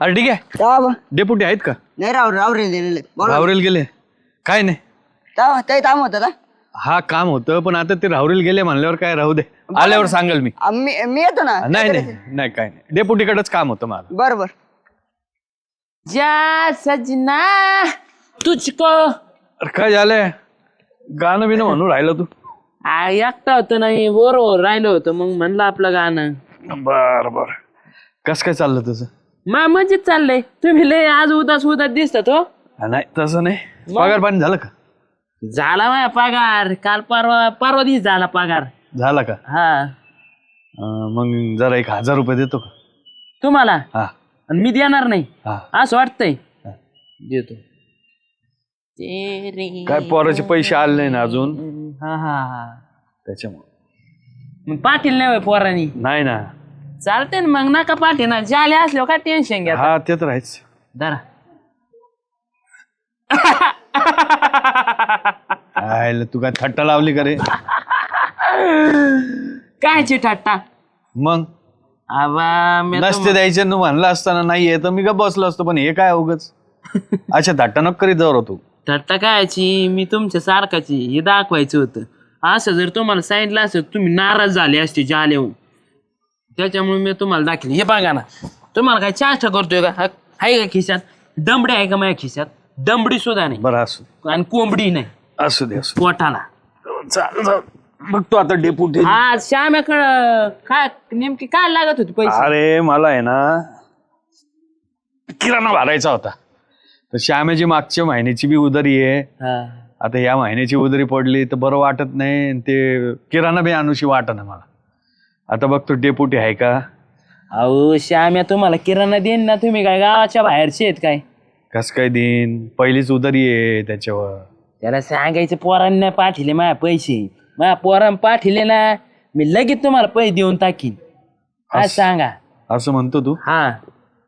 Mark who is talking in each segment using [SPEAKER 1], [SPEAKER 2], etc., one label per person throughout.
[SPEAKER 1] अरे ठीक आहे.
[SPEAKER 2] तेव्हा
[SPEAKER 1] डेपुटी आहेत का?
[SPEAKER 2] नाही राव राव रे दिलेले बोला.
[SPEAKER 1] राहुरेल गेले. काय नाही.
[SPEAKER 2] तेव्हा ते काम होतं का?
[SPEAKER 1] हा काम होतं पण आता ते राहुरेल गेले म्हणल्यावर काय राहू दे. आल्यावर सांगेल मी.
[SPEAKER 2] आ, मी मी येतो ना.
[SPEAKER 1] नाही नाही नाही काय नाही. डेपुटीकडेच काम होतं मला
[SPEAKER 2] बर बर.
[SPEAKER 3] जा सजना. तुझको.
[SPEAKER 1] अरे काय झालंय? गाणं बिणं म्हणून राहिलं तू.
[SPEAKER 3] आ, एकटा होतो नाही बरोबर राहिलो होतं मग म्हणलं आपलं गाणं.
[SPEAKER 1] बर बर. कस काय चाललं तुझं?
[SPEAKER 3] मा मजेत चाललंय. तुम्ही लय आज उदास उदास दिसतात हो.
[SPEAKER 1] हा, नाही तसं नाही. पगार पाणी झालं का?
[SPEAKER 3] झाला माझा पगार. काल परवा परवा दिवस झाला पगार.
[SPEAKER 1] झाला का?
[SPEAKER 3] हा.
[SPEAKER 1] अं, मग जरा एक हजार रुपये देतो का?
[SPEAKER 3] तुम्हाला?
[SPEAKER 1] हा.
[SPEAKER 3] आणि मी देणार नाही.
[SPEAKER 1] हा.
[SPEAKER 3] असं वाटतंय. देतो. तेरी-
[SPEAKER 1] काय पोराचे पैसे आले नाही ना अजून?
[SPEAKER 3] हा हा हा.
[SPEAKER 1] त्याच्यामुळे.
[SPEAKER 3] मग पाटील नाही होय पोरांनी?
[SPEAKER 1] नाही ना.
[SPEAKER 3] चालते ना मग नका पाटील ना. जाले असल्यावर काय टेन्शन घ्या
[SPEAKER 1] हा ते तर आहेच.
[SPEAKER 3] धरा.
[SPEAKER 1] आयला तू काय थट्टा लावली का रे?
[SPEAKER 3] कायची ठट्टा
[SPEAKER 1] मग?
[SPEAKER 3] आबा मी
[SPEAKER 1] नसते द्यायचे न म्हणलं असताना नाहीये तर मी का बसलो असतो पण हे काय उगच अच्छा थट्टा नको करीत जाऊ तू.
[SPEAKER 3] ठट्टा कायची? मी तुमच्या सारखाची हे दाखवायचं होतं. असं जर तुम्हाला सांगितलं असं तुम्ही नाराज झाले असते जाले होऊन त्याच्यामुळे मी तुम्हाला दाखल हे बघा ना तुम्हाला काय चाष्टा करतोय का? हा- आहे का खिशात? डंबडी आहे का माझ्या खिशात? डंबडी सुद्धा नाही.
[SPEAKER 1] बरं असू
[SPEAKER 3] आणि कोंबडी नाही.
[SPEAKER 1] असू दे असू
[SPEAKER 3] पोटाला.
[SPEAKER 1] दे. चाल. बघतो आता डेपुटी.
[SPEAKER 3] हा श्याम्याकडं काय नेमकी काय लागत होती पैसे?
[SPEAKER 1] अरे मला आहे ना किराणा भरायचा होता. तर श्यामेची मागच्या महिन्याची बी उधारी आहे.
[SPEAKER 3] हा.
[SPEAKER 1] आता या महिन्याची उधारी पडली तर बरं वाटत नाही आणि ते किराणा बी आणूशी वाटत ना मला. आता बघतो डेपुटी आहे का?
[SPEAKER 3] अहो श्याम्या तुम्हाला किराणा देईन ना तुम्ही काय गावाच्या बाहेरचे आहेत काय?
[SPEAKER 1] कस काय देईन? पहिलीच उधारी आहे त्याच्यावर.
[SPEAKER 3] त्याला सांगायचं पोरांना पाठिले माझ्या पैसे. माझ्या पोरांना पाठिले ना मी लगेच तुम्हाला पैसे देऊन टाकीन. काय सांगा?
[SPEAKER 1] असं म्हणतो तू?
[SPEAKER 3] हा.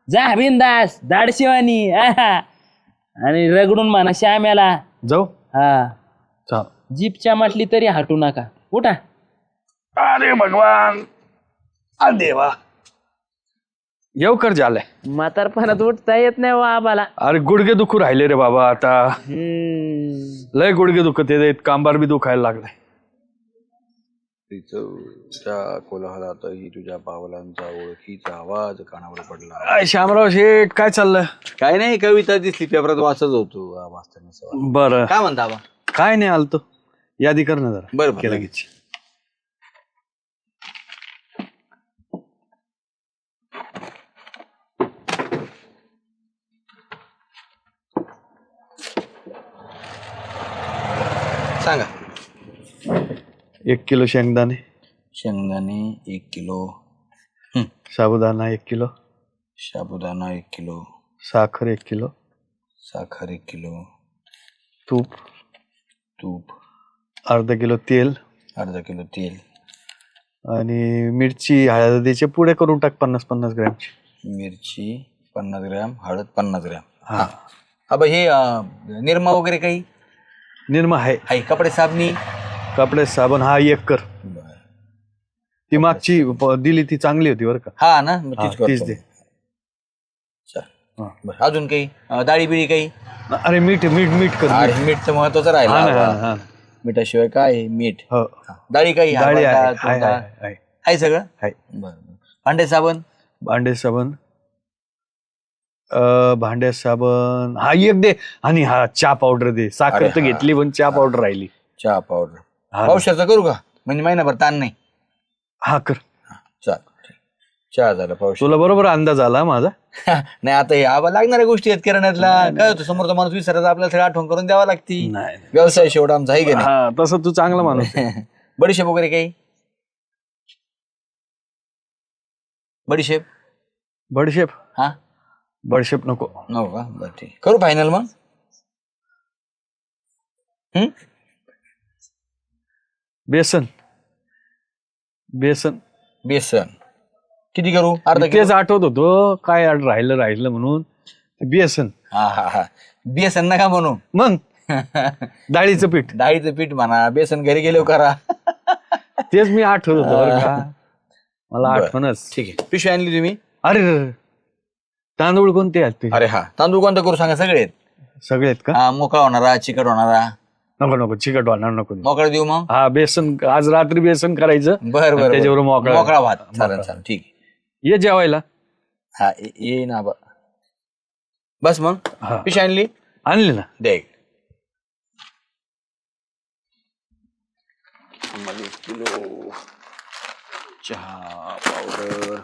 [SPEAKER 3] जा बिंदास दाडशिवानी आहा. आणि रगडून म्हणा श्याम्याला.
[SPEAKER 1] जाऊ.
[SPEAKER 3] हा.
[SPEAKER 1] चाल.
[SPEAKER 3] जीपच्या म्हटली तरी हटू नका. उठा.
[SPEAKER 1] अरे भगवान! आ देवा! येऊ कर झालंय
[SPEAKER 3] म्हातारपणात उठता येत नाही वा आबाला.
[SPEAKER 1] अरे गुडघे दुखू राहिले रे बाबा आता.
[SPEAKER 3] हम्म.
[SPEAKER 1] लय गुडघे दुखत येत कांबार बी दुखायला लागलाय
[SPEAKER 4] तिच्या कोलाहलातही तुझ्या पावलांचा ओळखीचा आवाज कानावर पडला.
[SPEAKER 1] श्यामराव शेठ काय चाललं
[SPEAKER 4] काय नाही कविता दिसली पेपरात वाचत होतो. वाचताना.
[SPEAKER 1] बरं.
[SPEAKER 4] काय म्हणता बा
[SPEAKER 1] काय नाही आलतो. यादी कर ना जरा.
[SPEAKER 4] बरं, बरं.
[SPEAKER 1] केलं लगेच.
[SPEAKER 4] सांगा.
[SPEAKER 1] एक किलो शेंगदाणे.
[SPEAKER 4] शेंगदाणे एक किलो.
[SPEAKER 1] साबुदाणा एक किलो.
[SPEAKER 4] साबुदाणा एक किलो.
[SPEAKER 1] साखर एक किलो.
[SPEAKER 4] साखर एक किलो.
[SPEAKER 1] तूप.
[SPEAKER 4] तूप.
[SPEAKER 1] अर्धा किलो तेल.
[SPEAKER 4] अर्धा किलो तेल.
[SPEAKER 1] आणि मिरची हळदीचे पुढे करून टाक पन्नास पन्नास ग्रॅमची.
[SPEAKER 4] मिरची पन्नास ग्रॅम हळद पन्नास ग्रॅम.
[SPEAKER 1] हा.
[SPEAKER 4] अबा हे अं, निरमा वगैरे काही?
[SPEAKER 1] निर्मा आहे
[SPEAKER 4] आहे कपडे साबणी
[SPEAKER 1] कपडे साबण हा एक कर ती मागची प- दिली ती चांगली होती बरं का
[SPEAKER 4] हा ना मग
[SPEAKER 1] हा,
[SPEAKER 4] तीच करतो.
[SPEAKER 1] दे
[SPEAKER 4] चल.
[SPEAKER 1] हा.
[SPEAKER 4] बरं, अजून काही डाळी बिळी काही
[SPEAKER 1] अरे मीठ मीठ मीठ कर
[SPEAKER 4] अरे मीठ तर महत्वाचं
[SPEAKER 1] हा ना, हा
[SPEAKER 4] राहिलं
[SPEAKER 1] हा ना.
[SPEAKER 4] मिठाशिवाय काय आहे? मीठ
[SPEAKER 1] हो.
[SPEAKER 4] डाळी काही
[SPEAKER 1] डाळी
[SPEAKER 4] हरभरा
[SPEAKER 1] आहे
[SPEAKER 4] डाळ,
[SPEAKER 1] आहे,
[SPEAKER 4] तूर डाळ.
[SPEAKER 1] आहे, आहे.
[SPEAKER 4] आहे सगळं
[SPEAKER 1] आहे.
[SPEAKER 4] बरं बरं. भांडे साबण
[SPEAKER 1] भांडे साबण अं, भांडे साबण हा एक दे आणि हा चहा पावडर दे. साखर
[SPEAKER 4] अरे
[SPEAKER 1] तर
[SPEAKER 4] हा.
[SPEAKER 1] घेतली पण चहा पावडर राहिली.
[SPEAKER 4] चहा पावडर.
[SPEAKER 1] हा.
[SPEAKER 4] पावसाचं करू का? म्हणजे महिनाभर ताण नाही.
[SPEAKER 1] हा कर.
[SPEAKER 4] चाल. चहा झाला पाऊस
[SPEAKER 1] तुला बरोबर अंदाज आला माझा.
[SPEAKER 4] नाही आता हे आबा लागणाऱ्या गोष्टी आहेत किराण्यातला. काय होतं समोरचा माणूस विसरायचा आपल्याला सगळं आठवण करून द्यावा लागती.
[SPEAKER 1] नाही
[SPEAKER 4] व्यवसाय शेवट आमचा आहे का
[SPEAKER 1] हा तसं तू चांगला माणूस आहे.
[SPEAKER 4] बडीशेप वगैरे काही? बडीशेप?
[SPEAKER 1] बडशेप?
[SPEAKER 4] हा?
[SPEAKER 1] बडशेप नको.
[SPEAKER 4] नको का? बरं ठीक. करू फायनल मग? हम्म
[SPEAKER 1] बेसन. बेसन.
[SPEAKER 4] बेसन. किती करू? अर्धा
[SPEAKER 1] तेच
[SPEAKER 4] किलो?
[SPEAKER 1] आठवत होतो. काय आड राहिलं राहिलं म्हणून. बेसन.
[SPEAKER 4] हा हा हा. बेसन नका म्हणू.
[SPEAKER 1] मग? डाळीचं पीठ.
[SPEAKER 4] डाळीचं पीठ म्हणा. बेसन घरी गेलो करा.
[SPEAKER 1] तेच मी आठवत होतो बरं का. मला
[SPEAKER 4] बरं.
[SPEAKER 1] आठवणच.
[SPEAKER 4] ठीक आहे. पिशवी आणली तुम्ही?
[SPEAKER 1] अरे रे रे. तांदूळ कोणते तुझे
[SPEAKER 4] अरे हा. तांदूळ कोणता करू सांगा? सगळे आहेत.
[SPEAKER 1] सगळे आहेत का?
[SPEAKER 4] हा मोकळा होणारा चिकट होणारा
[SPEAKER 1] नको नको चिकट वाढणार नको.
[SPEAKER 4] मोकळा देऊ मग?
[SPEAKER 1] हा बेसन आज रात्री बेसन करायचं.
[SPEAKER 4] बर बर
[SPEAKER 1] त्याच्यावर मोकळा
[SPEAKER 4] मोकळा भात. चालेल चालेल. ठीक. आहे.
[SPEAKER 1] ये जेवायला.
[SPEAKER 4] हा ये ये ना बा. बस मग.
[SPEAKER 1] हा.
[SPEAKER 4] पिश आणली?
[SPEAKER 1] आणली ना.
[SPEAKER 4] द्या एक. चहा पावडर.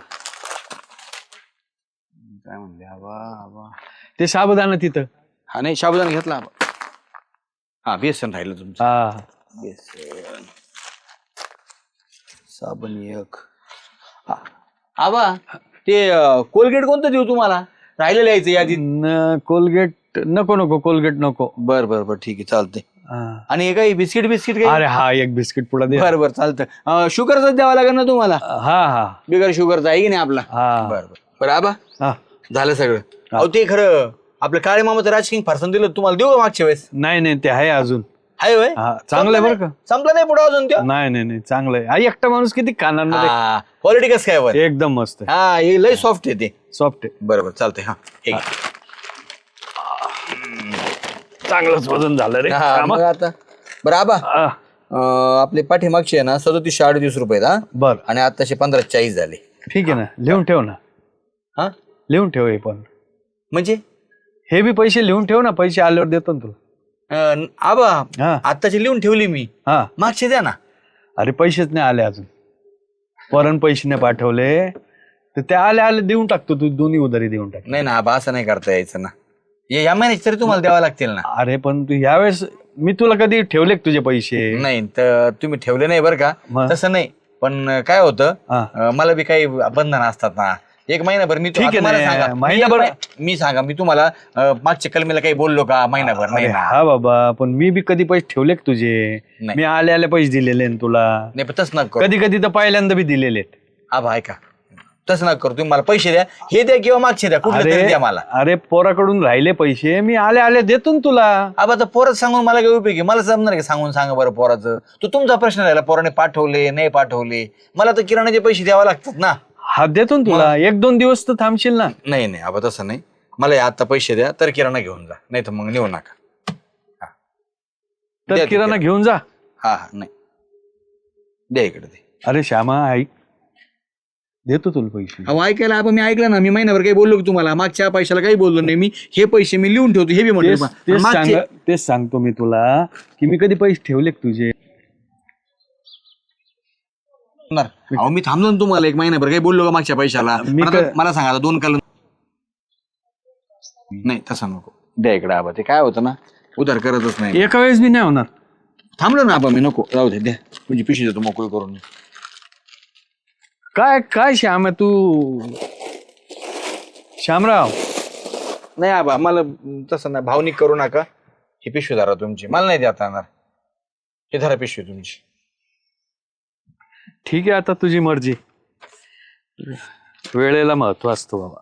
[SPEAKER 4] काय म्हणले? हवा हवा
[SPEAKER 1] ते साबुदाणा तिथं.
[SPEAKER 4] हा नाही साबुदाणा घेतला. हा बेसन राहिलं तुमचं.
[SPEAKER 1] हा.
[SPEAKER 4] बेसन. साबण एक. आबा ते कोलगेट कोणतं देऊ तुम्हाला? राहिलेलं यायचं यादीत.
[SPEAKER 1] न कोलगेट नको नको कोलगेट नको.
[SPEAKER 4] बर बर बर ठीक आहे चालतंय.
[SPEAKER 1] हा.
[SPEAKER 4] आणि हे काही बिस्किट बिस्किट काही?
[SPEAKER 1] अरे हा एक बिस्किट पुढे दे
[SPEAKER 4] बर बर चालतं शुगरच द्यावा लागेल ना तुम्हाला?
[SPEAKER 1] हा हा.
[SPEAKER 4] बिगर शुगरचा आहे की नाही आपला?
[SPEAKER 1] हा.
[SPEAKER 4] बर बर. बरं आबा.
[SPEAKER 1] हा.
[SPEAKER 4] झालं सगळं. अहो ते खरं आपलं काळे मामाचं राजकिंग फारसन दिलं तुम्हाला देऊ का मागच्या वेळेस?
[SPEAKER 1] नाही नाही ते आहे अजून.
[SPEAKER 4] हाय होय?
[SPEAKER 1] हा चांगलं आहे बरं का?
[SPEAKER 4] संपलं नाही? पुढे अजून ते
[SPEAKER 1] नाही नाही नाही चांगलं आहे. हा एकटा माणूस किती ना
[SPEAKER 4] हा क्वालिटी कसं काय वर?
[SPEAKER 1] एकदम मस्त आहे.
[SPEAKER 4] हा हे लय सॉफ्ट आहे ते.
[SPEAKER 1] सॉफ्ट आहे.
[SPEAKER 4] बरोबर चालतंय हा. एक.
[SPEAKER 1] चांगलंच वजन झालं रे.
[SPEAKER 4] हा. मग आता. बरं आबा. अं, आपले पाठीमागचे आहे ना सदोतीसशे अडतीस रुपये आहेत, हा.
[SPEAKER 1] बर.
[SPEAKER 4] आणि आताशे पंधरा चाळीस झाले.
[SPEAKER 1] ठीक आहे ना लिहून ठेव ना.
[SPEAKER 4] हा?
[SPEAKER 1] लिहून ठेव हे पण.
[SPEAKER 4] म्हणजे?
[SPEAKER 1] हे बी पैसे लिहून ठेव ना पैसे आल्यावर देतो ना तुला.
[SPEAKER 4] अं, आबा
[SPEAKER 1] हा.
[SPEAKER 4] आताचे लिहून ठेवली मी.
[SPEAKER 1] हा.
[SPEAKER 4] मागचे द्या ना.
[SPEAKER 1] अरे पैसेच नाही आले अजून. वरण पैसे नाही पाठवले. तर ते आले आले देऊन टाकतो तू दोन्ही उधारी देऊन टाक.
[SPEAKER 4] नाही ना आबा असं नाही करता यायचं ना. या महिन्याचे तरी तुम्हाला द्यावं लागतील ना.
[SPEAKER 1] अरे पण तू यावेळेस मी तुला कधी ठेवले का तुझे पैसे?
[SPEAKER 4] नाही तर तुम्ही ठेवले नाही बरं का.
[SPEAKER 1] मग?
[SPEAKER 4] तसं नाही. पण काय होतं
[SPEAKER 1] हा.
[SPEAKER 4] अं, मला बी काही बंधन असतात ना. एक महिनाभर मी
[SPEAKER 1] ठीक आहे
[SPEAKER 4] तुम्हाला
[SPEAKER 1] ना,
[SPEAKER 4] सांगा. मी
[SPEAKER 1] महिनाभर-
[SPEAKER 4] महि- मी सांगा मी तुम्हाला अं, मागच्या कलमीला काही बोललो का? महिनाभर नाही
[SPEAKER 1] अरे
[SPEAKER 4] ना
[SPEAKER 1] हा बाबा पण मी बी कधी पैसे ठेवले का तुझे?
[SPEAKER 4] नाही.
[SPEAKER 1] मी आले आले पैसे दिलेले ना तुला.
[SPEAKER 4] नाही पण तसं नका. करू
[SPEAKER 1] कधी कधी तर पहिल्यांदा बी दिलेले.
[SPEAKER 4] आबा ऐका. तसं नका करू तुम्ही मला पैसे द्या. हे द्या किंवा मागचे द्या कुठले तरी
[SPEAKER 1] अरे
[SPEAKER 4] द्या मला.
[SPEAKER 1] अरे पोराकडून राहिले पैसे मी आले आले देतो ना तुला.
[SPEAKER 4] आबा तर पोरच सांगून मला काय उपयोग आहे? मला जमणार का सांगून सांगा बरं पोराचं? तो तुमचा प्रश्न राहिला पोराने पाठवले नाही पाठवले. मला तर किराणाचे पैसे द्यावे लागतात ना.
[SPEAKER 1] हा देतो ना तुला एक दोन दिवस तर थांबशील ना?
[SPEAKER 4] नाही नाही आबा तसं नाही. मला हे आता पैसे द्या तर किराणा घेऊन जा. नाही तर मग नेऊ नका. द्या
[SPEAKER 1] तर
[SPEAKER 4] ते
[SPEAKER 1] किराणा घेऊन जा.
[SPEAKER 4] हा हा नाही. द्या इकडे दे
[SPEAKER 1] अरे श्यामा ऐक देतो तुला पैसे.
[SPEAKER 4] अहो ऐकायला आबा मी ऐकलं ना मी महिनाभर काही बोललो की तुम्हाला? मागच्या पैशाला काही बोललो नाही मी. हे पैसे मी लिहून ठेवतो हे बी म्हणतो
[SPEAKER 1] तेच सांग तेच सांगतो मी तुला की मी कधी पैसे ठेवले का तुझे?
[SPEAKER 4] होणार. अहो मी थांबलो ना तुम्हाला एक महिनाभर काही बोललो का मागच्या पैशाला?
[SPEAKER 1] मी
[SPEAKER 4] पण आता
[SPEAKER 1] काय-
[SPEAKER 4] मला सांगा आता दोन काल नाही तसं नको. द्या इकडे आबा ते काय होतं ना? उधार करतच नाही.
[SPEAKER 1] एका वेळेस बी नाही होणार.
[SPEAKER 4] थांबलो ना आबा मी नको. राहू दे द्या. म्हणजे पिशवी देतो मोकळी करून.
[SPEAKER 1] काय काय श्याम आहे तू? श्यामराव.
[SPEAKER 4] नाही आबा मला तसं नाही भावनिक करू नका. ही पिशवी धरा तुमची. मला नाही देता येणार. हे धरा पिशवी तुमची.
[SPEAKER 1] ठीक आहे आता तुझी मर्जी. वेळेला महत्त्व असतो बाबा.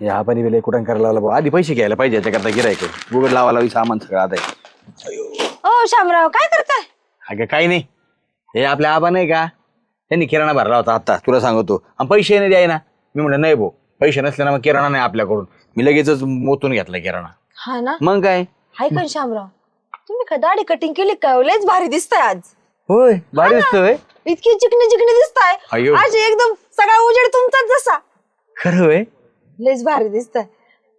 [SPEAKER 4] या आपण वेळे कुठं करायला लावला भाऊ. आधी पैसे घ्यायला पाहिजे याच्याकरता गिरायक गुगल लावायला लावी सामान सगळं आता. आहे.
[SPEAKER 5] ओ शामराव काय करताय?
[SPEAKER 4] अगं काही नाही. हे आपल्या आबा नाही का? त्यांनी किराणा भरला होता आता तुला सांगतो. आणि पैसे नाही द्याय ना मी म्हणलं नाही भाऊ पैसे नसले ना मग किराणा नाही आपल्याकडून. मी लगेचच मोतून घेतला किराणा.
[SPEAKER 5] हा ना?
[SPEAKER 4] मग काय?
[SPEAKER 5] हाय पण शामराव? तुम्ही काय दाढी कटिंग केली काय लयच भारी दिसताय आज.
[SPEAKER 4] होय भारी दिसतोय
[SPEAKER 5] इतकी चिकनी चिकनी दिसताय.
[SPEAKER 4] अय्यो.
[SPEAKER 5] आज एकदम सगळा उजेड तुमचाच जसा.
[SPEAKER 4] खरं होय?
[SPEAKER 5] लयच भारी दिसताय.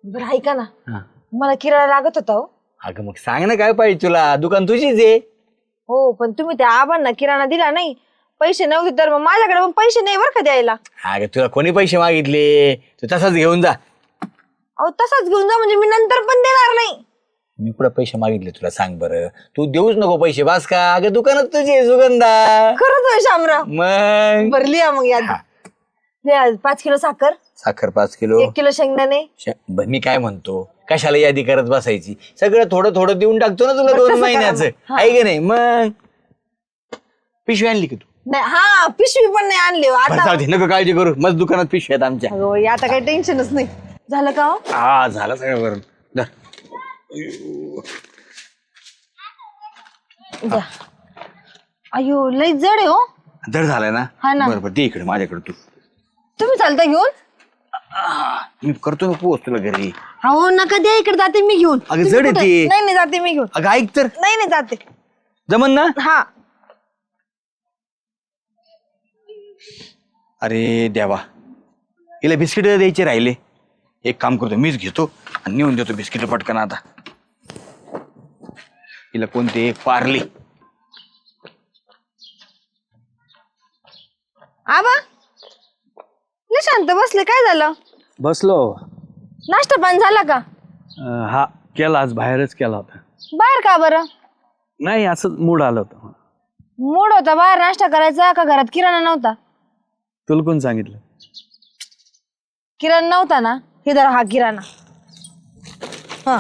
[SPEAKER 5] बरं ऐका ना.
[SPEAKER 4] हा.
[SPEAKER 5] मला किराणा लागत होता हो.
[SPEAKER 4] अगं मग सांग ना काय पाहिजे तुला. दुकान तुझीच आहे.
[SPEAKER 5] हो पण तुम्ही त्या आबांना किराणा दिला नाही. पैसे नव्हते तर मग माझ्याकडे पण पैसे नाही बरं का द्यायला.
[SPEAKER 4] अगं तुला कोणी पैसे मागितले? तू तसाच घेऊन जा.
[SPEAKER 5] अहो तसाच घेऊन जा म्हणजे मी नंतर पण देणार नाही.
[SPEAKER 4] मी कुठं पैसे मागितले तुला सांग बरं. तू देऊच नको पैसे बास का? अगं दुकानात तुझी आहे सुगंधा.
[SPEAKER 5] खरंच होय शामराव
[SPEAKER 4] मग?
[SPEAKER 5] बरं लिहा मग याद. पाच किलो साखर.
[SPEAKER 4] साखर पाच किलो.
[SPEAKER 5] एक किलो शेंगदाणे.
[SPEAKER 4] श- ब- मी काय म्हणतो? कशाला यादी करत बसायची? सगळं थोडं थोडं देऊन टाकतो ना तुला दोन
[SPEAKER 5] तसं करा
[SPEAKER 4] महिन्याचं.
[SPEAKER 5] मग. हा.
[SPEAKER 4] आहे की नाही? मग? पिशवी आणली की तू?
[SPEAKER 5] नाही हा पिशवी पण नाही आणली हो.
[SPEAKER 4] बरं,
[SPEAKER 5] आता
[SPEAKER 4] जाऊ दे नको काळजी करू. मस्त दुकानात पिशवी आहेत आमच्या.
[SPEAKER 5] अगं बाई, आता काही टेन्शनच नाही. झालं का हो?
[SPEAKER 4] हा झालं सगळं बरं धर.
[SPEAKER 5] द्या अयो लई जड आहे हो.
[SPEAKER 4] धर झालाय ना?
[SPEAKER 5] हा ना.
[SPEAKER 4] बरं बरं दे इकडे माझ्याकडे तू.
[SPEAKER 5] तुम्ही चालता घेऊन?
[SPEAKER 4] मी करतो ना पोहोच तुला घरी.
[SPEAKER 5] हो नका द्या इकडे जाते मी घेऊन.
[SPEAKER 4] अगं,
[SPEAKER 5] तुम्ही
[SPEAKER 4] जड आहे
[SPEAKER 5] कुठं-
[SPEAKER 4] ती.
[SPEAKER 5] नाही नाही जाते मी घेऊन.
[SPEAKER 4] अगं ऐक तर.
[SPEAKER 5] नाही नाही जाते.
[SPEAKER 4] जमन ना?
[SPEAKER 5] हा.
[SPEAKER 4] अरे देवा हिला बिस्किट द्यायचे राहिले. एक काम करतो मीच घेतो आणि नेऊन देतो बिस्किट पटकन आता. हिला कोणते पारले.
[SPEAKER 5] आबा लय शांत बसले काय झालं?
[SPEAKER 1] बसलो.
[SPEAKER 5] नाश्ता पाणी झाला का?
[SPEAKER 1] अं, हा केला आज बाहेरच केला होता.
[SPEAKER 5] बाहेर का बरं?
[SPEAKER 1] नाही असं मूड आलं होतं.
[SPEAKER 5] मूड होता बाहेर नाश्ता करायचा का घरात किराणा नव्हता?
[SPEAKER 1] तुला कोण सांगितलं.
[SPEAKER 5] किराणा नव्हता ना? हे जरा हा किराणा. हा.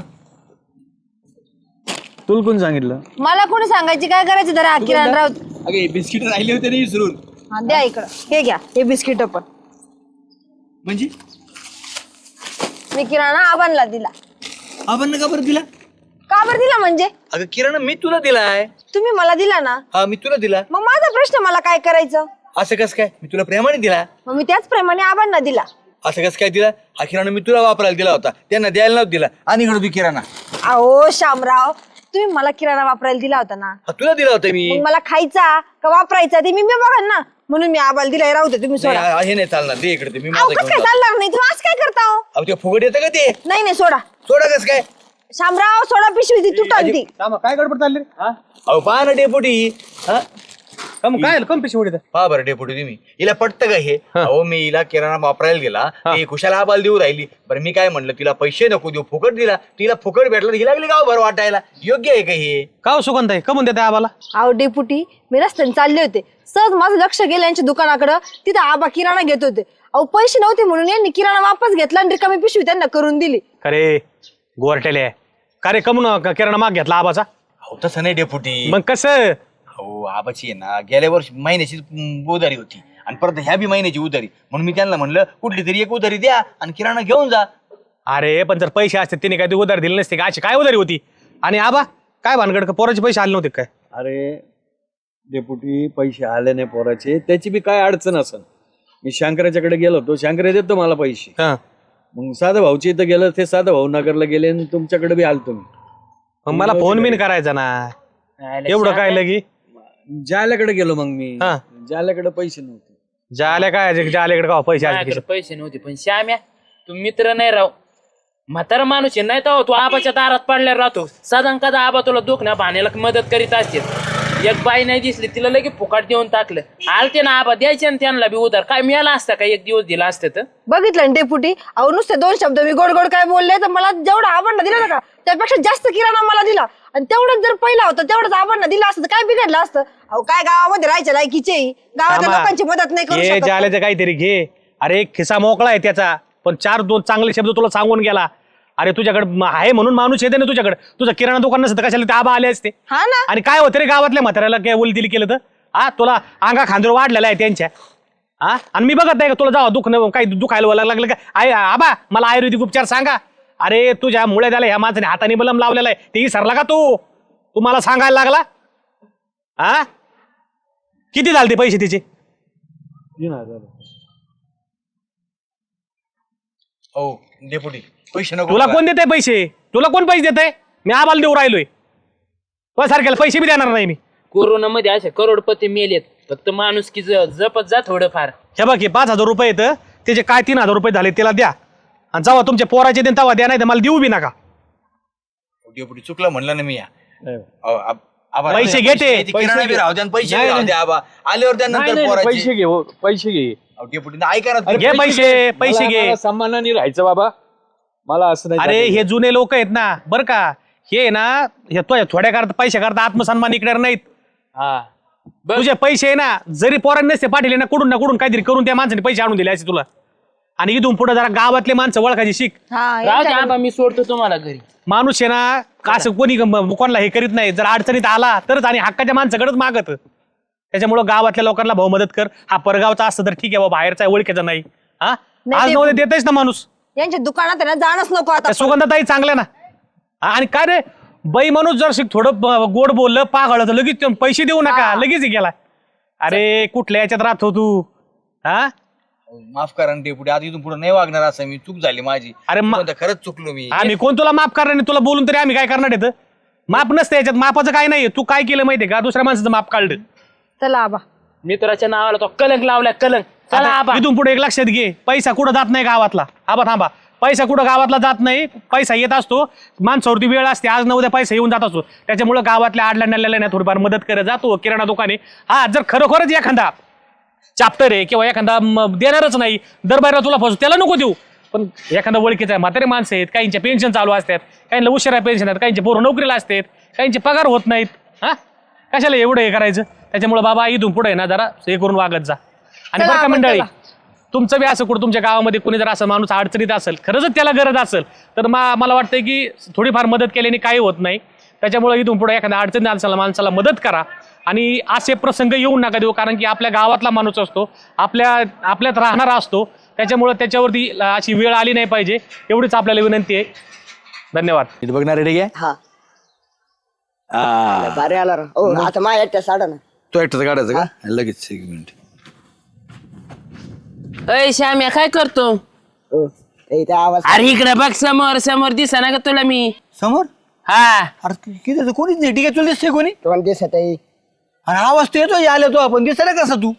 [SPEAKER 1] तुला कोण सांगितलं.
[SPEAKER 5] मला कोणी सांगायची? काय करायची? जरा हा किराणा राहू दे.
[SPEAKER 4] अगे बिस्किट राहिले होते ना विसरून.
[SPEAKER 5] हा द्या इकडं. हे घ्या हे बिस्किट पण.
[SPEAKER 4] म्हणजे?
[SPEAKER 5] मी किराणा आबांना दिला.
[SPEAKER 4] आपण का बरं दिला?
[SPEAKER 5] का बरं दिला म्हणजे?
[SPEAKER 4] अगं किराणा मी तुला दिलाय.
[SPEAKER 5] तुम्ही मला दिला ना?
[SPEAKER 4] हा मी तुला दिला.
[SPEAKER 5] मग माझा प्रश्न मला काय करायचं?
[SPEAKER 4] असं कसं काय? मी तुला प्रेमाने दिला?
[SPEAKER 5] मग मी त्याच प्रमाणे आबांना दिला.
[SPEAKER 4] असं कसं काय दिला? हा किराणा मी तुला वापरायला दिला होता. त्यांना द्यायला नव्हता दिला. आणि इकडे तू किराणा.
[SPEAKER 5] अहो शामराव तुम्ही मला किराणा वापरायला दिला होता ना.
[SPEAKER 4] हा तुला दिला होता मी.
[SPEAKER 5] मग मला खायचा का वापरायचा ते मी मी बघा ना. म्हणून मी आबाला दिला राहू दे तुम्ही सोडा.
[SPEAKER 4] हा- हे नाही चालणार. दे इकडे ते मी
[SPEAKER 5] अहो
[SPEAKER 4] माझं
[SPEAKER 5] कसं
[SPEAKER 4] घेऊन
[SPEAKER 5] काय
[SPEAKER 4] जातो.
[SPEAKER 5] चालणार नाही? तुम्ही आज काय करता हो?
[SPEAKER 4] अहो ते फुगड येतं का ते?
[SPEAKER 5] नाही नाही सोडा.
[SPEAKER 4] सोडा कस काय?
[SPEAKER 5] शामराव सोडा पिशवी ती तुटल ती.
[SPEAKER 1] काय गडबड चालली
[SPEAKER 4] अहो पहा ना डेपुटी. हा?
[SPEAKER 1] काय कम उडीत
[SPEAKER 4] पहा बरं डेपुटी तुम्ही. हिला पटतं का हे? अहो मी हिला किराणा वापरायला गेला. ती कुशाला आबाल देऊ राहिली. बरं मी काय म्हणलं तिला पैसे नको देऊ फुकट दिला. तिला फुकट भेटला ही लागली गाव भर वाटायला. योग्य आहे का हे?
[SPEAKER 1] का सुगंध आहे? कमून देते आबाला.
[SPEAKER 5] अहो डेपुटी मी रस्त्याने चालले होते. सहज माझं लक्ष गेलं यांच्या दुकानाकडं. तिथं आबा किराणा घेत होते. अहो पैसे नव्हते म्हणून यांनी किराणा वापस घेतला आणि रिकामी पिशवी त्यांना करून दिली.
[SPEAKER 6] अरे गोरटेले. का रे कमून किराणा माग घेतला आबाचा?
[SPEAKER 4] अहो तसं नाही डेपुटी.
[SPEAKER 6] मग कसं?
[SPEAKER 4] हो आबाची आहे ना गेल्या वर्षी महिन्याची म, उधारी होती आणि परत ह्या बी महिन्याची उधारी. म्हणून मी त्यांना म्हणलं कुठली तरी एक उधारी द्या आणि किराणा घेऊन जा.
[SPEAKER 6] अरे पण जर पैसे असते तिने काय ती उधार दिली नसते का? अशी काय उधारी होती? आणि आबा काय भानगड का पोराचे पैसे आले नव्हते काय?
[SPEAKER 1] अरे डेपुटी पैसे आले नाही पोराचे. त्याची बी काय अडचण असन? मी शंकराच्याकडे गेलो होतो शंकरा देतो मला पैसे.
[SPEAKER 6] हा.
[SPEAKER 1] मग साधा भाऊची इथं गेलं ते साधा भाऊ नगरला गेले आणि तुमच्याकडे बी आलो तुम्ही
[SPEAKER 6] मग मला फोन बिन करायचा ना. एवढं काय लगी?
[SPEAKER 1] जाल्याकडे गेलो मग मी
[SPEAKER 6] हा.
[SPEAKER 1] जाल्याकडे पैसे नव्हते.
[SPEAKER 6] जाले काय जालेकडे का पैसे
[SPEAKER 3] माझ्याकडे पैसे नव्हते पण श्याम्या तू मित्र नाही राव. म्हातारा माणूस आहे नाही तर तू आबाच्या दारात पडल्यावर राहतो. साधारण कदा आबा तुला दुखण्या भाण्याला मदत करीत असते एक बाई नाही दिसली तिला लगे फुकाट देऊन टाकलं. आलते ना आबा द्यायचे ना त्यांना बी उधार. काय मिळाला असता का? एक दिवस दिला असतं तर.
[SPEAKER 5] बघितलं ना डेपुटी अहो नुसते दोन शब्द मी गोड गोड काय बोलले तर मला जेवढा आबांना दिला ना का? त्यापेक्षा जास्त किराणा मला दिला. आणि तेवढंच जर पहिला होता तेवढंच आबांना दिला असतं तर काय बिघडलं असतं? अहो काय गावामध्ये राहायच्या लायकीचे? गावाच्या
[SPEAKER 6] आम्हा,
[SPEAKER 5] लोकांची मदत नाही करू शकत. का?
[SPEAKER 6] जाल्याचं काहीतरी घे. अरे एक खिसा मोकळा आहे त्याचा. पण चार दोन चांगले शब्द तुला सांगून गेला. अरे तुझ्याकडे आहे म्हणून माणूस येते ना तुझ्याकडे. तुझं किराणा दुकान नसतं कशाला ते आबा आले असते?
[SPEAKER 5] हा ना.
[SPEAKER 6] आणि काय होतं रे गावातल्या म्हाताऱ्याला काय उल दिली केलं तर? हा तुला अंगा खांदर वाढलेला आहे त्यांच्या. हा आणि मी बघत नाही का तुला जावा दुख काही दुखायला लागलं का? आय आबा मला आयुर्वेदिक उपचार सांगा. अरे तुझ्या मुळे झाला ह्या माणसाने हाताने बलम लावलेला आहे. ते सरला का तू? तू मला सांगायला लागला? हा किती झाले ते पैसे तिचे?
[SPEAKER 1] तीन हजार.
[SPEAKER 4] हो डेपुटी पैसे नको
[SPEAKER 6] तुला? कोण देते पैसे? तुला कोण पैसे देत मी आम्हाला देऊ राहिलोय. तुला सारख्याला पैसे बी देणार नाही मी.
[SPEAKER 3] कोरोनामध्ये असे करोडपती मेलेत. फक्त माणूस की जपत जा थोडंफार.
[SPEAKER 6] हे बघ हे पाच हजार रुपये येतं त्याचे काय तीन हजार रुपये झाले त्याला द्या. आणि जेव्हा तुमच्या पोराचे देन तेव्हा द्या नाही तर मला देऊ बी नका.
[SPEAKER 4] डेपुटी चुकलं म्हणलं ना मी या.
[SPEAKER 1] नाही.
[SPEAKER 4] अहो, आब- आबा,
[SPEAKER 6] पैसे घे ते.
[SPEAKER 4] ते किराणा बी राहू द्या आणि पैसे बी
[SPEAKER 1] नाही,
[SPEAKER 4] राहू द्या आबा आल्यावर
[SPEAKER 1] नाही,
[SPEAKER 4] त्यानंतर
[SPEAKER 1] नाही,
[SPEAKER 4] पोराचे.
[SPEAKER 1] पैसे घे हो, पैसे घे.
[SPEAKER 4] डेपुटी ऐका ना
[SPEAKER 1] अरे
[SPEAKER 4] तुम्ही.
[SPEAKER 6] घे पैसे पैसे
[SPEAKER 1] मला-
[SPEAKER 6] घे.
[SPEAKER 1] मला सन्मानाने राहायचं बाबा. मला असं नाही
[SPEAKER 6] अरे. हे जुने लोक आहेत ना बर का. हे ना हे तो थोड्या करता पैसे करता आत्मसन्मान इकडे नाहीत.
[SPEAKER 3] हा.
[SPEAKER 6] तुझे पैसे आहे ना जरी पोरांनी नसते पाठवले ना कुठून ना कुठून काहीतरी करून त्या माणसाने पैसे आणून दिले असे तुला. आणि इथून पुढे जरा गावातले माणसं ओळखायची शिक.
[SPEAKER 5] हा
[SPEAKER 3] राहू दे आबा मी सोडतो तुम्हाला घरी.
[SPEAKER 6] माणूस आहे ना असं कोणी म- कोणाला हे करीत नाही. जर अडचणीत आला तरच आणि हक्काच्या माणसाकडेच मागत. त्याच्यामुळं गावातल्या लोकांना भाऊ मदत कर. हा परगावचा असतं तर ठीक आहे बाबा बाहेरचा आहे, ओळखीचा नाही. हा?
[SPEAKER 5] नाही
[SPEAKER 6] आज
[SPEAKER 5] ते-
[SPEAKER 6] नव्हते देतेच ना माणूस?
[SPEAKER 5] यांच्या दुकानात आहे ना जाणंच नको आता.
[SPEAKER 6] त्या सुगंधाताई चांगल्या ना. हा, आणि काय रे बाई माणूस जर शिक थोडं ब- गोड बोललं पागळ तर लगेच ते पैसे देऊ नका. लगेच हे गेला अरे कुठल्या याच्यात राहतो तू? हा?
[SPEAKER 4] माफ करा ना डेपुटी आता इथून पुढे नाही वागणार असं मी चूक झाली माझी.
[SPEAKER 6] अरे मा-
[SPEAKER 4] खरंच चुकलो मी.
[SPEAKER 6] आम्ही कोण तुला माफ करणार नाही? तुला बोलून तरी आम्ही काय करणार येतं माफ नसतं याच्यात मापाचं काय नाही तू काय केलं माहितीये का? दुसऱ्या माणसाचं माफ काढलं.
[SPEAKER 5] चला आबा.
[SPEAKER 3] मित्राच्या नावाला तो कलंक लावलाय कलंक. चला आबा.
[SPEAKER 6] इथून पुढे एक लक्षात घे. पैसा कुठं जात नाही गावातला? आबा थांबा. पैसा कुठं गावातला जात नाही? पैसा येत असतो. माणसावरती वेळ असते. आज न उद्या पैसा येऊन जात असतो. त्याच्यामुळे गावातल्या आडल्या नल्ल्याला ना थोडीफार मदत करत जातो किराणा दुकाने. हा जर खरोखरच एखादा चाप्टर आहे किंवा एखादा देणारच नाही. दरबारा तुला फसू त्याला नको देऊ. पण एखादा ओळखीचा आहे म्हातारे माणसं आहेत काहींचे पेन्शन चालू असतात काहींना उशिरा पेन्शन आहेत काहींचे पोरं नोकरीला असतात काहींचे पगार होत नाहीत. हा? कशाला एवढं हे करायचं? त्याच्यामुळे बाबा इथून पुढे ना जरा हे करून वागत जा. आणि
[SPEAKER 5] चला
[SPEAKER 6] बरं का
[SPEAKER 5] आपण
[SPEAKER 6] मंडळी. तुमचं बी असं कुठं तुमच्या गावामध्ये कुणी जर असं माणूस अडचणीत असेल खरंच त्याला गरज असेल तर मा मला वाटतं की थोडीफार मदत केल्याने काही होत नाही. त्याच्यामुळे इथून पुढे एखाद्या अडचणीत असेल माणसाला मदत करा. आणि असे प्रसंग येऊन नका देऊ कारण की आपल्या गावातला माणूस असतो आपल्या आपल्यात राहणारा असतो त्याच्यामुळे त्याच्यावरती अशी वेळ आली नाही पाहिजे एवढीच आपल्याला विनंती आहे. धन्यवाद.
[SPEAKER 4] इथं बघणार रेडी आहे
[SPEAKER 2] हा.
[SPEAKER 4] आ,
[SPEAKER 2] भारी आला राव. ओ आता माझ्या एकट्या साडा ना.
[SPEAKER 4] तो एकटाच काढायचं का? लगेच एक मिनिट.
[SPEAKER 3] अय श्याम्या काय करतो?
[SPEAKER 2] ओ ए, त्या आवाज
[SPEAKER 3] अरे इकडे बघ समोर समोर दिसा ना का तुला मी.
[SPEAKER 4] समोर?
[SPEAKER 3] हा.
[SPEAKER 4] अरे किती? कोणीच नाही ठीक आहे तुला दिसते कोणी?
[SPEAKER 2] तुम्हाला दिसत आहे
[SPEAKER 4] अरे आवाज तो येतो आले तो आपण. दिसला कसा तू?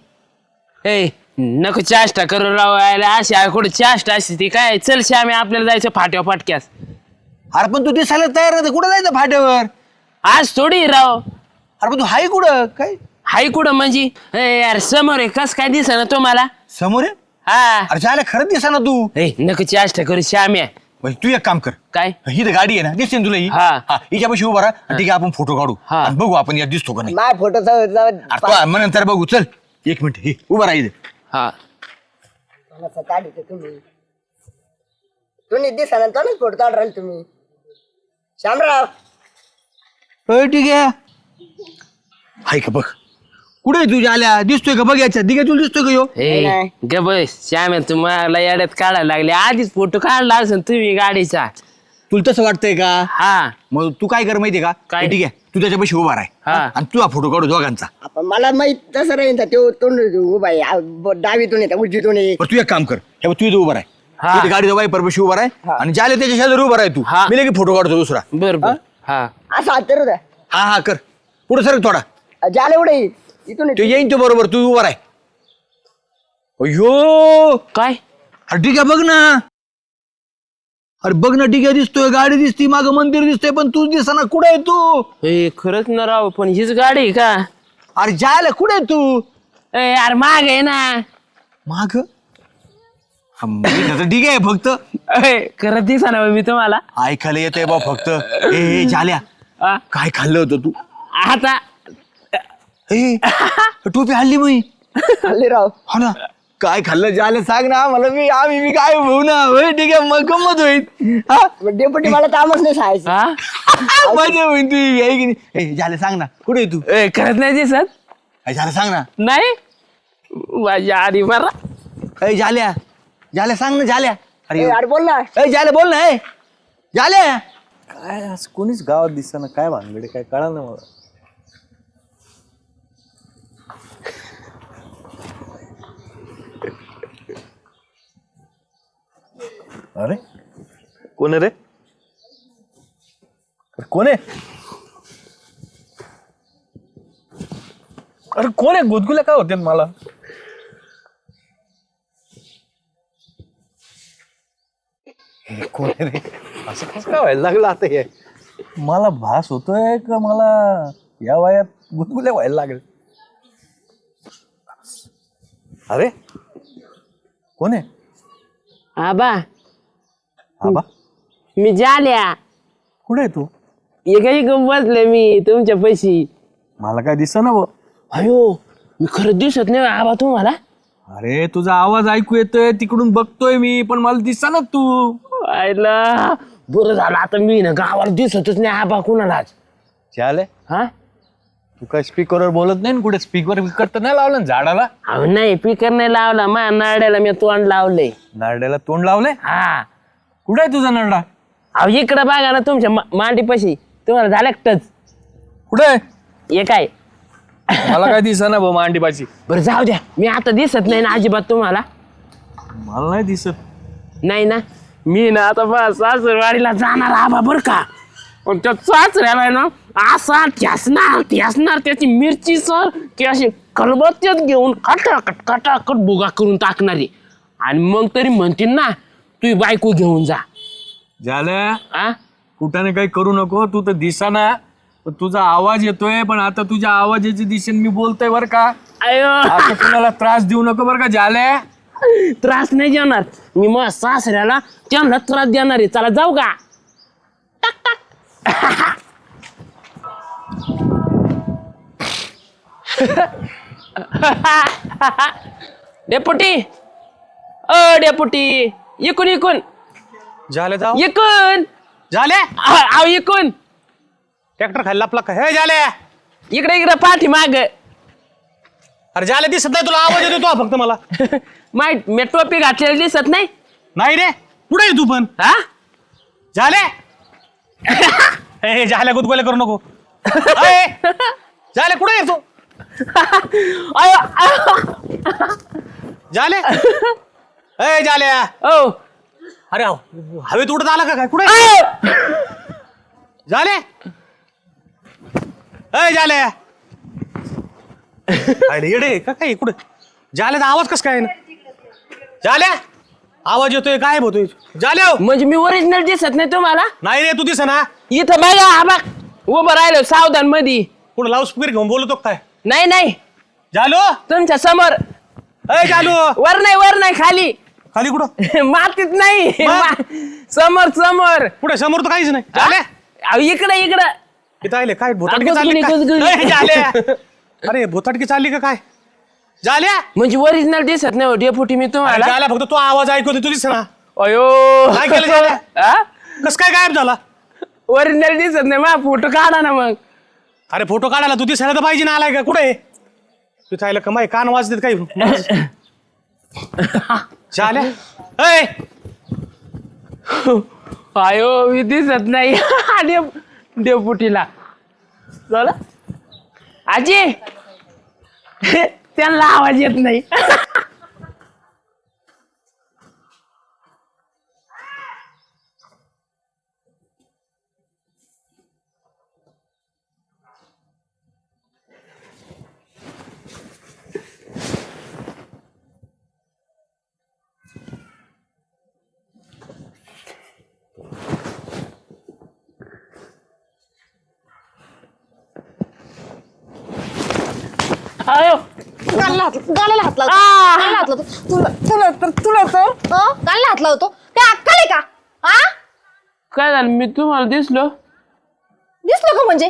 [SPEAKER 3] ए नको चाष्टा करू राव यायला अशी आहे, कुठं चाष्टा असते ती काय? चल श्याम्या आपल्याला जायचं फाट्या फाटक्यास.
[SPEAKER 4] अरे पण तू दिसायला तयार नाही कुठं जायचं फाट्यावर?
[SPEAKER 3] आज थोडी राव.
[SPEAKER 4] अरे पण तू हाय कुठं? काय?
[SPEAKER 3] हाय कुठं म्हणजे? ए यार समोर आहे कस काय दिसा ना तुम्हाला?
[SPEAKER 4] समोर आहे?
[SPEAKER 3] हा.
[SPEAKER 4] अरे जायला खरंच दिसा ना तू.
[SPEAKER 3] ए नको चाष्टा करू श्याम्या
[SPEAKER 4] म्हणजे तू एक काम कर.
[SPEAKER 3] काय?
[SPEAKER 4] ही तर गाडी आहे ना दिसते ना तुला ही.
[SPEAKER 3] हा.
[SPEAKER 4] हा हिच्यापाशी उभा राहा ठीक आहे आपण फोटो काढू.
[SPEAKER 3] हा.
[SPEAKER 4] आणि बघू आपण यात दिसतो का नाही. अरे तो मग नंतर बघू. चल एक मिनिट हे उभा राहा
[SPEAKER 3] हा.
[SPEAKER 2] काढते तुम्ही. तुम्ही दिसा ना तोच फोटो काढ राहील तुम्ही. श्यामराव.
[SPEAKER 4] ठीक आहे. हाय का बघ. कुठे तुझ्या आल्या? दिसतोय का? बघ याच्यात. दिघे तुला दिसतोय का यो?
[SPEAKER 3] ए
[SPEAKER 2] नाही.
[SPEAKER 3] ग बस श्याम्या तुम्हाला याड्यात काढायला लागले. आधीच फोटो काढला असेल तुम्ही गाडीचा.
[SPEAKER 4] तुला तसं वाटतंय का?
[SPEAKER 3] हा.
[SPEAKER 4] मग तू काय कर माहितीये का?
[SPEAKER 3] काय?
[SPEAKER 4] ठीक आहे तू त्याच्यापाशी उभा राह.
[SPEAKER 3] हा.
[SPEAKER 4] आणि तुझा फोटो काढू दोघांचा.
[SPEAKER 2] आपण मला माहीत तसं राहील तो तोंड उभा आहे. आ, ब- डावीतून येतात उजवीतून ये
[SPEAKER 4] बरं तू एक काम कर. हे बघ, तू इथं उभा
[SPEAKER 3] हा.
[SPEAKER 4] राह गाडी वाईपर पाशी उभा राह. आणि ज्याला त्याच्या शेजारी उभा राह तू.
[SPEAKER 3] हा.
[SPEAKER 4] मी लगे फोटो काढतो दुसरा.
[SPEAKER 3] बर बर. हा?
[SPEAKER 2] असं हात तर
[SPEAKER 4] हा हा कर. पुढे सर थोडा.
[SPEAKER 2] ज्याला एवढे इथून
[SPEAKER 4] तो. येईन तो बरोबर तू उभा राह. अयो
[SPEAKER 3] काय?
[SPEAKER 4] अरे ठीक आहे बघ ना. अरे बघ ना ठीक आहे दिसतोय गाडी दिसती माग मंदिर दिसतोय पण तू दिसना कुठे आहे तू?
[SPEAKER 3] ए खरंच ना राव पण हीच गाडी आहे का?
[SPEAKER 4] अरे जायला कुठे आहे तू?
[SPEAKER 3] ए यार माग आहे ना.
[SPEAKER 4] माग? ठीक आहे फक्त.
[SPEAKER 3] ए, खरंच दिसा ना मी तुम्हाला.
[SPEAKER 4] ऐकायला येतंय बा फक्त. ए ए, झाल्या काय खाल्लं होतं तू?
[SPEAKER 3] आता
[SPEAKER 4] ए टोपी हल्ली मी.
[SPEAKER 2] हल्ली राव.
[SPEAKER 4] हो ना. काय खाल्लं झालं सांग ना मला मी आम्ही मी काय भाऊ ना? होय ठीक आहे मग गंमत होईल. हा?
[SPEAKER 2] डेपुटी मला कामच नाही सांगायचं
[SPEAKER 3] हा?
[SPEAKER 4] मजा होईल तू आहे की नाही? ए झालं सांग ना. कुठे आहे तू?
[SPEAKER 3] ए, खरंच नाही दिसत.
[SPEAKER 4] ए, झालं सांग ना.
[SPEAKER 3] नाही? माझ्या आधी बरा
[SPEAKER 4] ए झाल्या झाल्या सांग ना झाल्या अरे
[SPEAKER 2] ए, अरे बोल ना.
[SPEAKER 4] ए झाल्या बोल ना ए. झाल्या
[SPEAKER 7] काय आज कोणीच गावात दिसना काय भानगडे काय कळा ना मला. अरे? कोण आहे रे? अरे कोण आहे? अरे कोण आहे? गुदगुल्या काय होते मला? हे कोण आहे रे? असं कसं काय व्हायला लागलं आता हे? मला भास होतोय का मला या वयात गुदगुल्या व्हायला लागेल अरे? कोण आहे?
[SPEAKER 3] आबा
[SPEAKER 7] आबा
[SPEAKER 3] मी जाल्या.
[SPEAKER 7] कुठे आहे तू?
[SPEAKER 3] एकही गम बसले मी तुमच्या पैशी.
[SPEAKER 7] मला काय दिसत ना
[SPEAKER 3] अयो मी खरंच दिसत नाही आबा तुम्हाला.
[SPEAKER 7] अरे तुझा आवाज ऐकू येतोय तिकडून बघतोय मी पण मला दिसत ना तू.
[SPEAKER 3] आयला बरं झालं आता मी ना गावाला दिसतच नाही आबा कुणालाच.
[SPEAKER 7] चाले
[SPEAKER 3] हा?
[SPEAKER 7] तू काय स्पीकरवर बोलत नाही ना कुठे स्पीकर विकर तर नाही लावलं ना झाडाला?
[SPEAKER 3] अहो नाही पिकर नाही लावला मा नाड्याला मी तोंड लावलंय.
[SPEAKER 7] नारड्याला तोंड लावलंय?
[SPEAKER 3] हा.
[SPEAKER 1] कुठे आहे तुझा नरडा?
[SPEAKER 3] अहो इकडं बघा ना तुमच्या मा- मांडीपाशी. तुम्हाला झालं का टच?
[SPEAKER 1] कुठे आहे?
[SPEAKER 3] हे काय?
[SPEAKER 1] मला काय दिसा भाऊ मांडीपाची
[SPEAKER 3] बरं जाऊ द्या. मी आता दिसत नाही ना अजिबात तुम्हाला.
[SPEAKER 1] मला नाही दिसत.
[SPEAKER 3] नाही ना? मी ना आता बस सासरवाडीला जाणार आबा बरं का. पण त्या सासऱ्याला आहे ना असा ठ्यासणार ठ्यासणार त्याची मिरची सर की अशी खलबत्त्यात घेऊन खटाखट खटाखट बुगा करून टाकणारी. आणि मग तरी म्हणतील ना तू बायको घेऊन जा.
[SPEAKER 1] झालं?
[SPEAKER 3] आ?
[SPEAKER 1] कुठाने काही करू नको तू तर दिसा ना. पण तुझा आवाज येतोय पण आता तुझ्या आवाजाची दिशेने मी बोलतोय बर का.
[SPEAKER 3] अयो.
[SPEAKER 1] आता कुणाला त्रास देऊ नको बर का झाल्या
[SPEAKER 3] त्रास नाही देणार. मी मग सासऱ्याला त्यांना त्रास देणार आहे. चला जाऊ का? डेपुटी. अ डेपुटी. इकून इकून.
[SPEAKER 6] झाले जाऊ.
[SPEAKER 3] इकून.
[SPEAKER 6] झाले?
[SPEAKER 3] अहो इकून.
[SPEAKER 6] ट्रॅक्टर खाल्ला आपला हे झाले.
[SPEAKER 3] इकडे इकडे पाठी माग.
[SPEAKER 6] अरे झाले दिसत नाही तुला. आवाज येतो फक्त मला.
[SPEAKER 3] माहीत मी टोपी घातलेली दिसत नाही.
[SPEAKER 6] नाही रे. कुठे आहे तू पण?
[SPEAKER 3] हा?
[SPEAKER 6] झाले? हे झाल्या गुदगोल्या करू नको. अय, झाले कुठे आहे तू?
[SPEAKER 3] अयो.
[SPEAKER 6] झाले? ए झाल्या
[SPEAKER 3] ओ.
[SPEAKER 6] अरे हवेत उडत आला का काय? कुठे. झाले ए झाले अरे येडे का काय? कुठे? झाले आवाज कस काय झाल्या आवाज येतोय काय होतोय. झाल्या हो.
[SPEAKER 3] म्हणजे मी ओरिजिनल दिसत नाही तुम्हाला?
[SPEAKER 6] नाही रे तू दिस ना.
[SPEAKER 3] इथं बघा हा बघ. उभं राहिलो सावधानमध्ये
[SPEAKER 6] कुठं लाऊड स्पीकर घेऊन बोलतो का काय?
[SPEAKER 3] नाही नाही.
[SPEAKER 6] झालो
[SPEAKER 3] तुमच्यासमोर.
[SPEAKER 6] ए झालो
[SPEAKER 3] वर नाही वर नाही खाली.
[SPEAKER 6] खाली कुठं?
[SPEAKER 3] मातीत नाही.
[SPEAKER 6] मग?
[SPEAKER 3] मा- समोर समोर.
[SPEAKER 6] पुढे समोर तर काहीच नाही. झाले
[SPEAKER 3] अहो, इकडे इकडं.
[SPEAKER 6] इथं आले. काय भोताटकी चालली ए. अरे भोताटकी चालली का काय? झाल्या?
[SPEAKER 3] म्हणजे ओरिजिनल दिसत नाही हो डेपुटी मी तुम्हाला.
[SPEAKER 6] झाल्या फक्त तो आवाज ऐकू दे तू दिस ना
[SPEAKER 3] अयो.
[SPEAKER 6] काय केलं? कस काय गायब झाला?
[SPEAKER 3] ओरिजिनल दिसत नाही मा फोटो काढा ना मग.
[SPEAKER 6] अरे फोटो काढायला तू दिसायला तर पाहिजे ना आलाय का? कुठे? तू चायला कमाई कान वाजतात काही. झाल्या ए
[SPEAKER 3] आयो मी दिसत नाही. आणि डेपुटीला. झालं? आजी! त्यांना आवाज येत नाही. अयो
[SPEAKER 5] गाला हात गालाला हात लावतो.
[SPEAKER 3] आ!
[SPEAKER 5] गालाला हात लावतो. तुला तुला तर तुला तर अं? गालाला हात लावतो. काय अक्कल आहे का? हा
[SPEAKER 3] काय झालं? मी तुम्हाला दिसलो.
[SPEAKER 5] दिसलो का म्हणजे?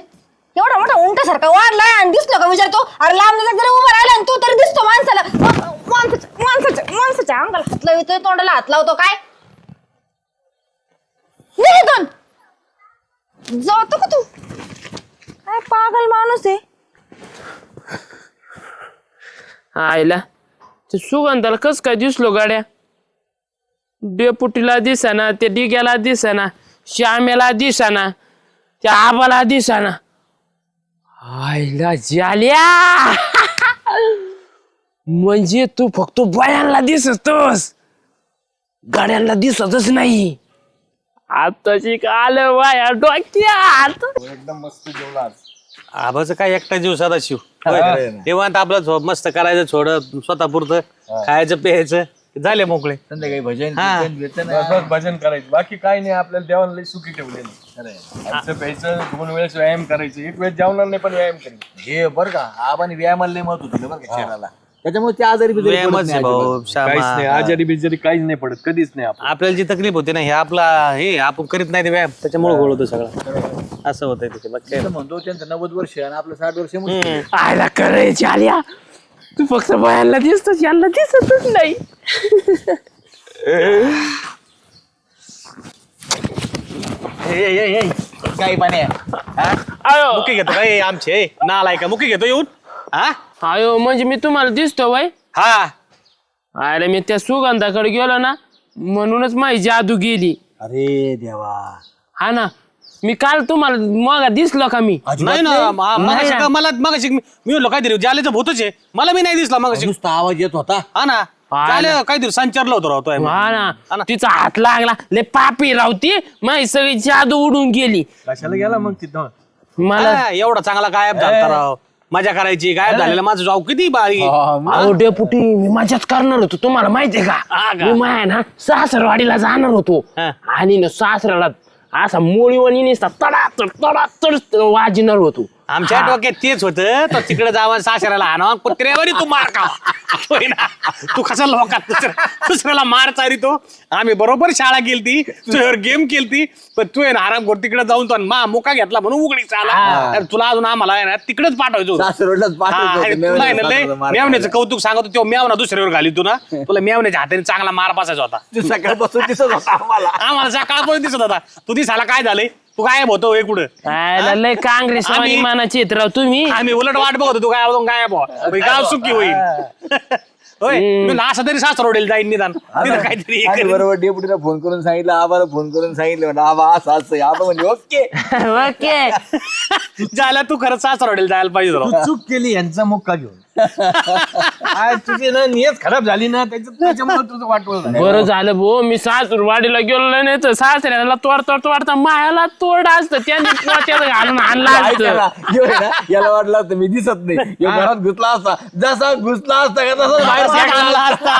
[SPEAKER 5] एवढा मोठा उंटासारखा वाढलाय आणि दिसलो का विचारतो अरे लांब जरी उभा राहिला आणि तू तरी दिसतो माणसाला. मा- माणसाच्या माणसाच्या माणसाच्या अंगाला हात लावतोय तोंडाला हात लावतो काय? निघ इथून. जातो का तू? काय पागल माणूस आहे?
[SPEAKER 3] आईला ते सुगंधाला कस काय दिसलो गाड्या? डेपुटीला दिसाना त्या डिग्याला दिसाना श्यामेला दिसाना त्या आबाला दिसाना. आईला जाल्या! म्हणजे तू फक्त बायांना दिसतोस. गाड्यांना दिसतच नाही. आताची काल वाया डोक्यात.
[SPEAKER 6] आबाचं काय एकटा जीव साधा शिव. निवांत आपलं झोप मस्त करायचं छोड स्वतः पुरतं खायचं प्यायचं झाले मोकळे.
[SPEAKER 4] संध्याकाळी भजन
[SPEAKER 6] हा.
[SPEAKER 4] कीर्तन,
[SPEAKER 1] बस बस भजन करायचं. बाकी काय नाही आपल्याला देवाला लई सुखी ठेवलेलं प्यायचं दोन वेळेस व्यायाम करायचं. एक वेळेस जेवणार नाही पण व्यायाम करायचं.
[SPEAKER 4] हे बरं का आबाने व्यायामाला लय महत्त्व दिलं बरं का शरीराला. त्याच्यामुळे ते आजारी बिजारी पडत
[SPEAKER 6] व्यायामच
[SPEAKER 4] नाही
[SPEAKER 6] आहे भाऊ
[SPEAKER 4] अजिबात.
[SPEAKER 1] काहीच नाही
[SPEAKER 6] श्यामा.
[SPEAKER 1] आजारी बिजारी काहीच नाही पडत कधीच नाही आपण
[SPEAKER 6] आपल्याला जी तकलीफ होते ना हे आपला हे आपण करीत नाही ते व्यायाम त्याच्यामुळे गोळ होतं सगळं. असं होतंय तिथे बाकी काय?
[SPEAKER 4] म्हणतो त्यांचं नव्वद वर्ष आणि आपलं साठ वर्ष मुश्किल.
[SPEAKER 3] आयला करायची आल्या तू फक्त बायांना दिसतोस यांना दिसतच नाही.
[SPEAKER 4] ए, ए, ए, ए, काय पाणी आहे?
[SPEAKER 3] आयो.
[SPEAKER 6] मुकी घेतो काय आमचे नालाय का मुकी घेतो येऊन. हा?
[SPEAKER 3] आयो म्हणजे मी तुम्हाला दिसतो बाई
[SPEAKER 6] हा.
[SPEAKER 3] अरे मी त्या सुगंधाकडे गेलो ना म्हणूनच माझी जादू गेली.
[SPEAKER 7] अरे देवा.
[SPEAKER 3] हा ना मी काल तुम्हाला मग दिसलो का मी?
[SPEAKER 6] नाही ना मा- मगाशी
[SPEAKER 3] ना.
[SPEAKER 6] का- मला मगाशी मी मी म्हणलो काहीतरी जालेचं भूतच आहे. मला मी नाही दिसला मगाशी
[SPEAKER 7] नुसता आवाज येत होता.
[SPEAKER 6] हा ना.
[SPEAKER 3] हा
[SPEAKER 6] जाले काहीतरी संचारलं होतं राहतोय
[SPEAKER 3] हा ना. तिचा हात लागला. ले पापी रावती माझी सगळी जादू उडून गेली.
[SPEAKER 7] कशाला गेला मग तिथं
[SPEAKER 3] मला
[SPEAKER 6] एवढा चांगला गायब झालता राव. मजा करायची गायब झालेला माझं जाऊ किती बारी
[SPEAKER 3] अहो डेपुटी मी मजाच करणार होतो. तुम्हाला माहितीये का? मी माया ना सासरवाडीला जाणार होतो.
[SPEAKER 6] हा.
[SPEAKER 3] आणि ना सासऱ्याला असा मोळीवाणी निसता तडा तड तडा तड वाजणार होतो.
[SPEAKER 6] आमच्या डोक्यात तेच होतं तर तिकडे जावा सासऱ्याला आणा कुत्र्यावरी तू मार का होय ना? तू कसा लोकात दुसऱ्या दुसऱ्याला मार चारितो. आम्ही बरोबर शाळा केलती तुझ्यावर गेम केलती पण तू आहे ना आराम कर तिकडे जाऊन तो मा मुका घेतला म्हणून उघडी तर तुला अजून आम्हाला आहे ना तिकडेच पाठवायचो. हा, आणि. तुला आहे ना लय मेवण्याचं कौतुक सांगत होतो मेवना दुसऱ्यावर घाली तू ना. तुला मेवण्याच्या हाताने चांगला मार बसायचा होता.
[SPEAKER 4] सकाळपासून दिसत होता आम्हाला.
[SPEAKER 6] आम्हाला सकाळपर्यंत दिसत होता. तू दिसायला काय झालंय? तू काय होतो हे कुठं
[SPEAKER 3] आयला लय काँग्रेस
[SPEAKER 6] आम्ही-
[SPEAKER 3] मानाचे आहेत राव तुम्ही.
[SPEAKER 6] आम्ही उलट वाट बघत होतो काय होतो काय बुवा गाव सुखी होईल. होय मी असं तरी सासरवडेल जाईन निदान. तिथं काहीतरी हे
[SPEAKER 4] आणि. बरोबर डेपुटीला फोन करून सांगितलं आबाला फोन करून सांगितलं म्हणलं आबा असं असं. आबा म्हणजे ओके.
[SPEAKER 3] ओके.
[SPEAKER 6] जायला तू खरंच सासरवडेल जायला पाहिजे
[SPEAKER 7] तू
[SPEAKER 6] होतं.
[SPEAKER 7] चूक केली यांचा मुक्का घेऊन. तुझी ना नियत खराब झाली ना त्याच्यात त्याच्यामुळे तुझं वाटवलं.
[SPEAKER 3] बरं झालं भो मी सासूरवाडीला गेलो नाही तर सासऱ्याला तोड तोड तोडता मायाला तोड असतं. त्यांनी पोत्यात घालून आणला असतं.
[SPEAKER 4] आहे ना, याला वाटलं असतं मी दिसत नाही. घरात घुसला असता. जसा घुसला असता का तसा बाहेर
[SPEAKER 6] आणला. असता